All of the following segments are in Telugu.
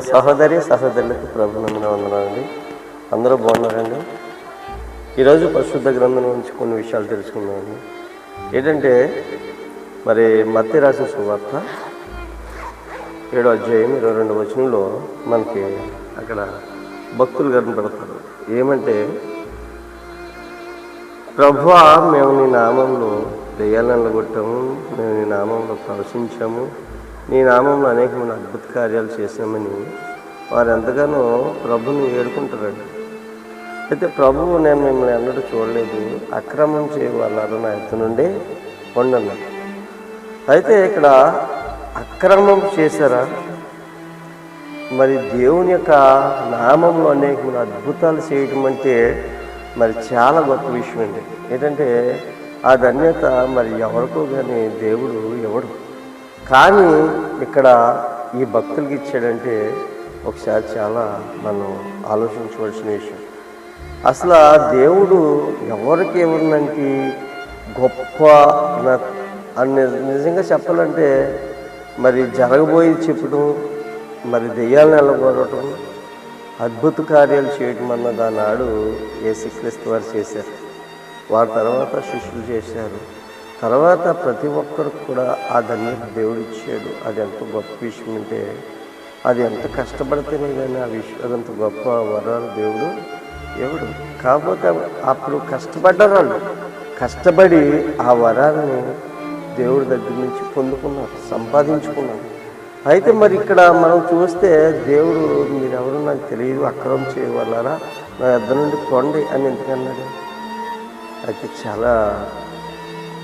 సహోదరి సహోదరులకు ప్రభునందన వందనాలండి అందరూ బాగున్నారండి? ఈరోజు పరిశుద్ధ గ్రంథం నుంచి కొన్ని విషయాలు తెలుసుకుందామండి ఏంటంటే మరి మత్తి రాసిన సువార్త ఏడో అధ్యాయం ఇరవై రెండు వచనంలో మనకి అక్కడ భక్తులు కనపడతారు. ఏమంటే ప్రభు మేము నీ నామంలో దెయ్యాలను కొట్టాము మేము నీ నామంలో ప్రవశించాము నీ నామంలో అనేకమైన అద్భుత కార్యాలు చేశామని వారు ఎంతగానో ప్రభుని వేడుకుంటారండి. అయితే ప్రభువు నేను మిమ్మల్ని ఎన్నడూ చూడలేదు. అక్రమం చేయవాళ్ళారు నా ఎత్తు నుండి ఉండన్నారు అయితే ఇక్కడ అక్రమం చేశారా? మరి దేవుని యొక్క నామంలో అనేకమైన అద్భుతాలు చేయటం అంటే మరి చాలా గొప్ప విషయం అండి ఏంటంటే ఆ ధన్యత మరి ఎవరికో కానీ దేవుడు ఎవడు కానీ ఇక్కడ ఈ భక్తులకి ఇచ్చాడంటే ఒకసారి చాలా మనం ఆలోచించవలసిన విషయం. అసలు దేవుడు ఎవరికి ఎవరినంటి గొప్ప అని నిజంగా చెప్పాలంటే మరి జరగబోయేది చెప్పడం మరి దెయ్యాలను వెళ్ళగొడటం అద్భుత కార్యాలు చేయటం అన్న దానాడు యేసుక్రీస్తు వారు చేశారు. వారి తర్వాత శిష్యులు చేశారు. తర్వాత ప్రతి ఒక్కరికి కూడా ఆ ధన్యత దేవుడు ఇచ్చాడు అది ఎంత గొప్ప విషయం అంటే అది ఎంత కష్టపడితేనే కానీ ఆ విషయం అదంత గొప్ప వరాలు దేవుడు ఎవడు కాకపోతే అప్పుడు కష్టపడ్డారు వాళ్ళు. కష్టపడి ఆ వరాన్ని దేవుడి దగ్గర నుంచి పొందుకున్నారు సంపాదించుకున్నారు. అయితే మరి ఇక్కడ మనం చూస్తే దేవుడు మీరెవరు నాకు తెలియదు అక్రమం చేయవలరా నా ఇద్దరు నుండి కొండి అని ఎందుకన్నాడు? అయితే చాలా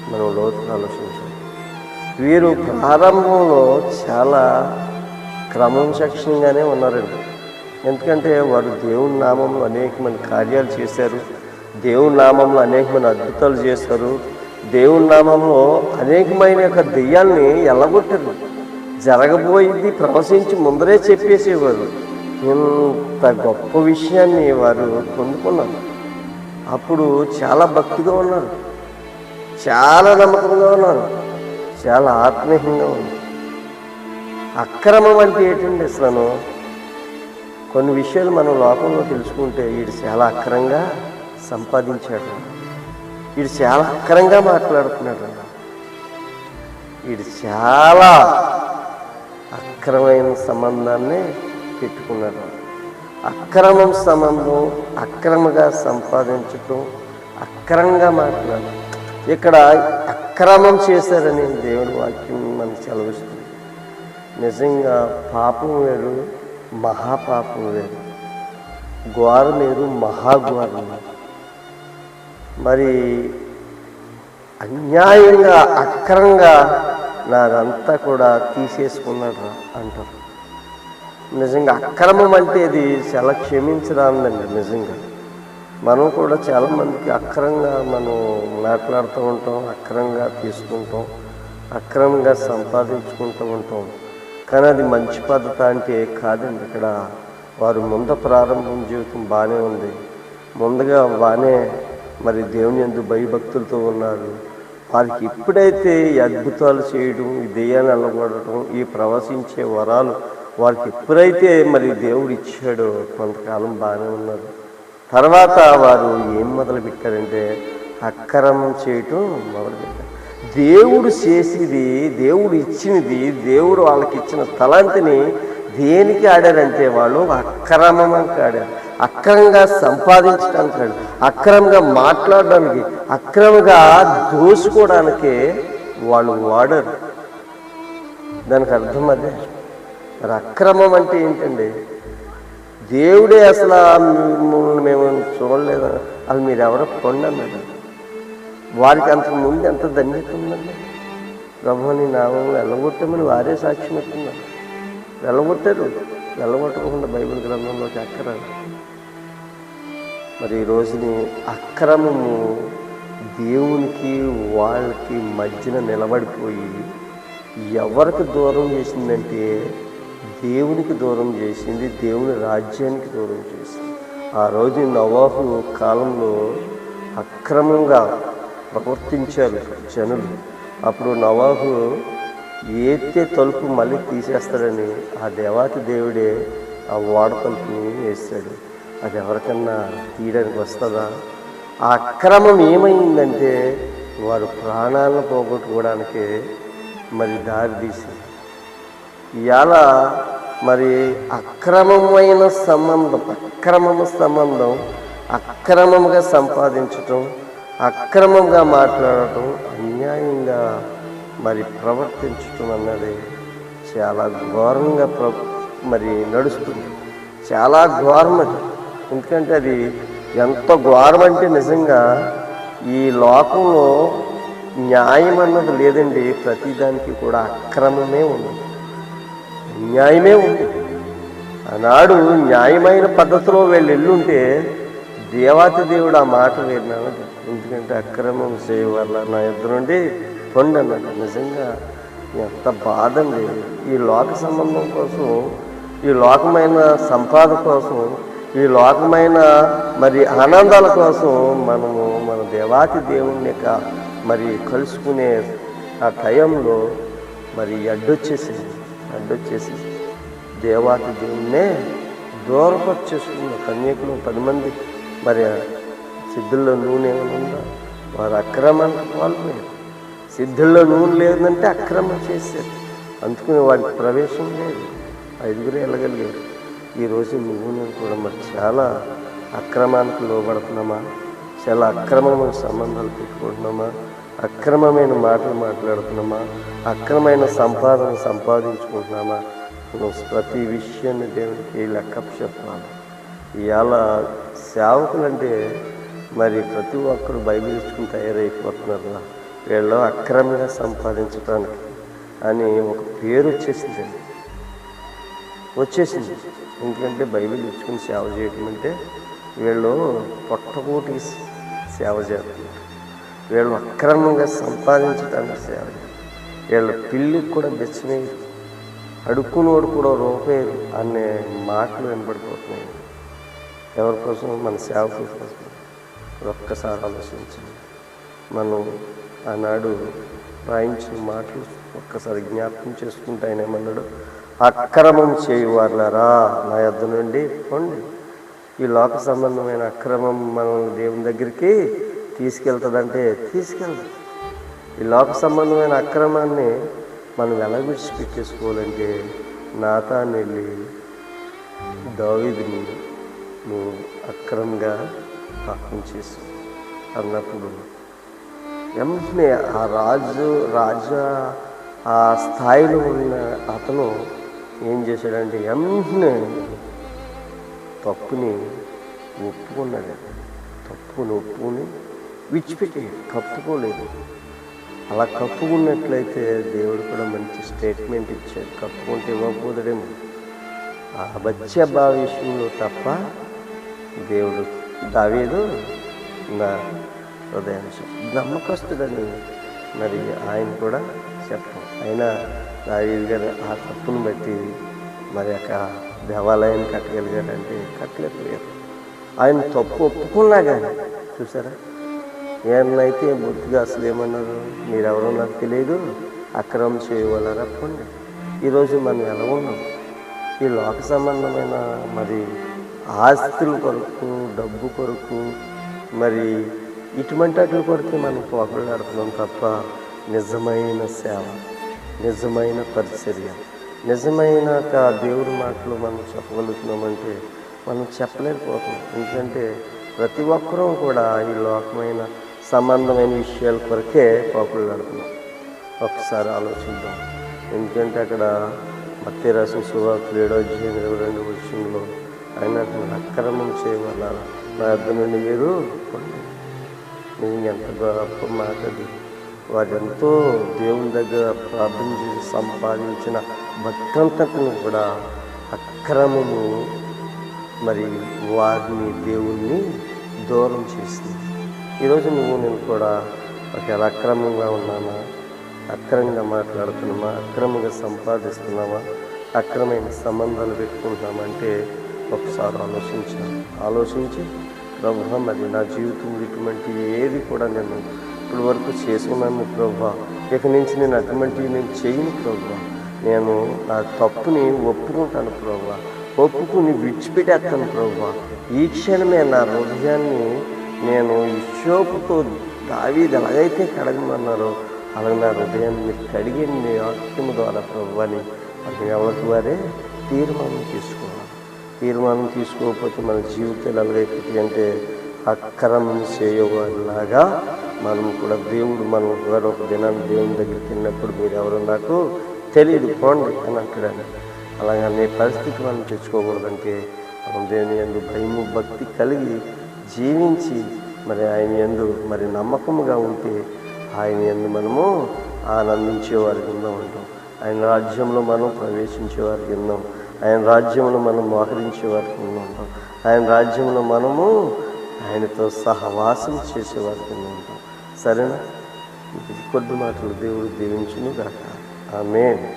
మనం లోతుగా ఆలోచించాలి వీరు ప్రారంభంలో చాలా క్రమశిక్షణగానే ఉన్నారండి. ఎందుకంటే వారు దేవుని నామంలో అనేకమైన కార్యాలు చేశారు. దేవుని నామంలో అనేకమైన అద్భుతాలు చేశారు. దేవుని నామంలో అనేకమైన యొక్క దెయ్యాల్ని ఎల్లగొట్టారు. జరగబోయింది ప్రవశించి ముందరే చెప్పేసేవారు. ఇంత గొప్ప విషయాన్ని వారు పొందుకున్నారు. అప్పుడు చాలా భక్తిగా ఉన్నారు. చాలా నమ్మకంగా ఉన్నాను. చాలా ఆత్మీయంగా ఉంది. అక్రమం అంటే ఏంటండి అసలు కొన్ని విషయాలు మనం లోకంలో తెలుసుకుంటే వీడు చాలా అక్రంగా సంపాదించాడు. వీడు చాలా అక్రంగా మాట్లాడుతున్నాడు. వీడు చాలా అక్రమైన సంబంధాన్ని పెట్టుకున్నాడు. అక్రమం సంబంధం అక్రమంగా సంపాదించటం అక్రమంగా మాట్లాడడం ఇక్కడ అక్రమం చేశారని దేవుడి వాక్యం మనకు సెలవిస్తుంది. నిజంగా పాపం వేరు మహాపాపం వేరు. ఘోరం లేరు మహాఘోరం మరి అన్యాయంగా అక్రంగా నాదంతా కూడా తీసేసుకున్నాడు అంటారు. నిజంగా అక్రమం అంటే ఇది చాలా క్షమించరాందండి నిజంగా. మనం కూడా చాలా మందికి అక్రంగా మనం మాట్లాడుతూ ఉంటాం అక్రంగా తీసుకుంటాం అక్రమంగా సంపాదించుకుంటూ ఉంటాం. కానీ అది మంచి పద్ధతి అంటే కాదండి. ఇక్కడ వారు ముందు ప్రారంభం జీవితం బాగానే ఉంది. ముందుగా బాగానే మరి దేవుని ఎందు భయభక్తులతో ఉన్నారు. వారికి ఎప్పుడైతే ఈ అద్భుతాలు చేయడం ఈ దెయ్యాన్ని అల్లగొడటం ఈ ప్రవశించే వరాలు వారికి ఎప్పుడైతే మరి దేవుడు ఇచ్చాడో కొంతకాలం బాగానే ఉన్నారు. తర్వాత వారు ఏం మొదలు పెట్టారంటే అక్రమం చేయటం మొదలుపెట్టారు. దేవుడు చేసేది దేవుడు ఇచ్చినది దేవుడు వాళ్ళకి ఇచ్చిన తలాంతిని దేనికి ఆడారంటే వాళ్ళు అక్రమంగా ఆడారు. అక్రమంగా సంపాదించడానికి ఆడారు. అక్రమంగా మాట్లాడడానికి అక్రమంగా దోసుకోవడానికే వాళ్ళు వాడరు. దానికి అర్థం అదే. మరి అక్రమం అంటే ఏంటండి? దేవుడే అసలు మిమ్మల్ని మేము చూడలేదు. అది మీరు ఎవరో పొందన్నారు వారికి అంతకు ముందు ఎంత ధన్యత ఉందండి. ప్రభుని నామం వెళ్ళగొట్టమని వారే సాక్ష్యం ఎత్తున్నారు వెళ్ళగొట్టారు వెళ్ళగొట్టకుండా బైబిల్ గ్రంథంలోకి అక్కరాలు మరి ఈ రోజుని అక్రమము దేవునికి వాళ్ళకి మధ్యన నిలబడిపోయి ఎవరికి దూరం చేసిందంటే దేవునికి దూరం చేసింది దేవుని రాజ్యానికి దూరం చేసింది. ఆ రోజు నవాహు కాలంలో అక్రమంగా ప్రవర్తించారు జనులు. అప్పుడు నవాహు ఏతే తలుపు మళ్ళీ తీసేస్తాడని ఆ దేవాతి దేవుడే ఆ ఓడ తలుపుని వేస్తాడు. అది ఎవరికన్నా తీయడానికి వస్తుందా? ఆ అక్రమం ఏమైందంటే వారు ప్రాణాలను పోగొట్టుకోవడానికి మరి దారి తీసింది ఇవాళ మరి అక్రమమైన సంబంధం అక్రమము సంబంధం అక్రమంగా సంపాదించటం అక్రమంగా మాట్లాడటం అన్యాయంగా మరి ప్రవర్తించటం అన్నది చాలా ఘోరంగా ప్ర మరి నడుస్తుంది. చాలా ఘోరం అది. ఎందుకంటే అది ఎంత ఘోరం అంటే నిజంగా ఈ లోకంలో న్యాయం అన్నది లేదండి. ప్రతిదానికి కూడా అక్రమమే ఉంది. న్యాయమే ఉంది. ఆనాడు న్యాయమైన పద్ధతిలో వీళ్ళు ఎల్లుంటే దేవాతి దేవుడు ఆ మాట విన్నాడు. ఎందుకంటే అక్రమం చేయవల్ల నా ఇద్దరు నుండి పొండి అన్నాడు. నిజంగా ఎంత బాధ అండి. ఈ లోక సంబంధం కోసం ఈ లోకమైన సంపాద కోసం ఈ లోకమైన మరి ఆనందాల కోసం మనము మన దేవాతి దేవుని యొక్క మరి కలుసుకునే ఆ టైంలో మరి అడ్డొచ్చేసింది. అడ్డొచ్చేసి దేవాతి దేవుణ్ణే దూరపరిచేసుకున్న కన్యకులు పది మంది మరి సిద్ధుల్లో నూనె ఏమైనా ఉందా? వారు అక్రమానికి పాల్పోయారు సిద్ధుల్లో నూనె లేదంటే అక్రమం చేశారు. అందుకుని వాడికి ప్రవేశం లేదు. ఐదుగురే వెళ్ళగలిగారు ఈరోజు నువ్వు నేను కూడా మరి చాలా అక్రమానికి లోబడుతున్నామా? చాలా అక్రమమైన సంబంధాలు పెట్టుకుంటున్నామా? అక్రమమైన మాటలు మాట్లాడుతున్నామా? అక్రమైన సంపాదన సంపాదించుకుంటున్నామా? నువ్వు ప్రతి విషయాన్ని దేవునికి లెక్క చెప్తున్నాను. ఇవాళ సేవకులు అంటే మరి ప్రతి ఒక్కరు బైబిల్ ఇచ్చుకుని తయారైపోతున్నారు వీళ్ళు అక్రమంగా సంపాదించడానికి అని ఒక పేరు వచ్చేసిందండి. వచ్చేసింది. ఎందుకంటే బైబిల్ ఇచ్చుకుని సేవ చేయటం అంటే వీళ్ళు పొట్టకూటి సేవ చేస్తున్నారు. వీళ్ళు అక్రమంగా సంపాదించడానికి సేవ వీళ్ళ పిల్లికి కూడా బెచ్చమేయరు అడుక్కునోడు కూడా రూపాయలు అనే మాటలు వినబడిపోతున్నాయి ఎవరి కోసం? మన సేవకుల కోసం. ఒక్కసారి ఆలోచించండి. మనం ఆనాడు రాయించిన మాటలు ఒక్కసారి జ్ఞాపకం చేసుకుంటే ఆయన ఏమన్నాడు? అక్రమం చేయువారులారా నా యొద్ద నుండి పొండి. ఈ లోక సంబంధమైన అక్రమం మనం దేవుని దగ్గరికి తీసుకెళ్తుందంటే తీసుకెళ్తుంది ఈ లోక సంబంధమైన అక్రమాన్ని మనం ఎలా విడిచిపెట్టేసుకోవాలంటే నాతాన్ని వెళ్ళి దావిదిని నువ్వు అక్రమంగా పాపం చేసు అన్నప్పుడు వెంటనే ఆ రాజు రాజా ఆ స్థాయిలో ఉన్న అతను ఏం చేశాడంటే వెంటనే తప్పుని ఒప్పుకున్నాడు. తప్పుని ఒప్పుకుని విడిచిపెట్టి కప్పుకోలేదు. అలా కప్పుకున్నట్లయితే దేవుడు కూడా మంచి స్టేట్మెంట్ ఇచ్చాడు. కప్పుకుంటే ఇవ్వకపోతాడేమో ఆ బత్య భావిష్యంలో తప్ప దేవుడు దావేదు నా హృదయం నమ్మకస్తుడని మరి ఆయన కూడా చెప్పం అయినా దావేది గారు ఆ తప్పును బట్టి మరి యొక్క దేవాలయాన్ని కట్టగలిగాడంటే కట్టలేకపోయారు. ఆయన తప్పు ఒప్పుకున్నా కానీ చూసారా? ఏమైతే బుద్ధిగా అసలు ఏమన్నారు? మీరెవరో నాకు తెలియదు అక్రమం చేయవలరా? పోండి. ఈరోజు మనం ఎలా ఉన్నాం? ఈ లోక సంబంధమైన మరి ఆస్తుల కొరకు డబ్బు కొరకు మరి ఇటువంటి వాటి కొరకు మనం పోకలాడుతున్నాం తప్ప నిజమైన సేవ నిజమైన పరిచర్య నిజమైన దేవుడి మాటలు మనం చెప్పగలుగుతున్నామంటే మనం చెప్పలేకపోతున్నాం. ఎందుకంటే ప్రతి ఒక్కరూ కూడా ఈ లోకమైన సంబంధమైన విషయాల కొరకే పోకలాడుతున్నాం ఒకసారి ఆలోచిద్దాం. ఎందుకంటే అక్కడ మత్తి రాసిన సువార్తలు ఏడో అధ్యాయం ఇరవై రెండు విషయంలో ఆయన అక్రమం చేయవల్ల నా యొద్ద నుండి మీరు నేను ఎంత గొప్ప మాటది అది. వారు ఎంతో దేవుని దగ్గర ప్రార్థన చేసి సంపాదించిన భక్తంతకును కూడా అక్రమము మరి వారిని దేవుణ్ణి దూరం చేసింది. ఈరోజు నువ్వు నేను కూడా ఒకవేళ అక్రమంగా ఉన్నామా? అక్రమంగా మాట్లాడుతున్నామా? అక్రమంగా సంపాదిస్తున్నామా? అక్రమైన సంబంధాలు పెట్టుకుంటున్నామంటే ఒకసారి ఆలోచించాను ఆలోచించి ప్రభు మరి నా జీవితంలో ఇటువంటి ఏది కూడా నేను ఇప్పటి వరకు చేసుకున్నాను ప్రభు. ఇక నుంచి నేను అటువంటివి నేను చేయను ప్రభు. నేను నా తప్పుని ఒప్పుకుంటాను ప్రభు. ఒప్పుకుని విడిచిపెట్టేస్తాను ప్రభు. ఈ క్షణమే నా హృదయాన్ని నేను ఇషోపుతో దావీది ఎలాగైతే కడగమన్నారో అలాగే నా హృదయాన్ని మీరు కడిగండి మీ వాక్యం ద్వారా ప్రభు అని అది ఎవరికి వారే తీర్మానం తీసుకోవాలి. తీర్మానం తీసుకోకపోతే మన జీవితాలు ఎలాగైపోతాయి అంటే అక్రమం చేయవారిలాగా మనం కూడా దేవుడు మనం ఒకవేళ ఒక దినాన్ని దేవుని దగ్గర వెళ్ళినప్పుడు మీరు ఎవరు నాకు తెలియదు పోండి అని అంటాడు అలాగే నీ పరిస్థితి మనం తెచ్చుకోకూడదంటే మనం దేవుని ఎందుకు భయము భక్తి కలిగి జీవించి మరి ఆయన ఎందు మరి నమ్మకముగా ఉంటే ఆయన ఎందు మనము ఆనందించే వారి కింద ఉంటాం. ఆయన రాజ్యంలో మనం ప్రవేశించే వారి కింద ఆయన రాజ్యంలో మనం మోహరించే వారి కింద ఉంటాం. ఆయన రాజ్యంలో మనము ఆయనతో సహవాసం చేసేవారి కింద ఉంటాం. సరేనా? కొద్ది మాటలు దేవుడు దీవించును కాక ఆమె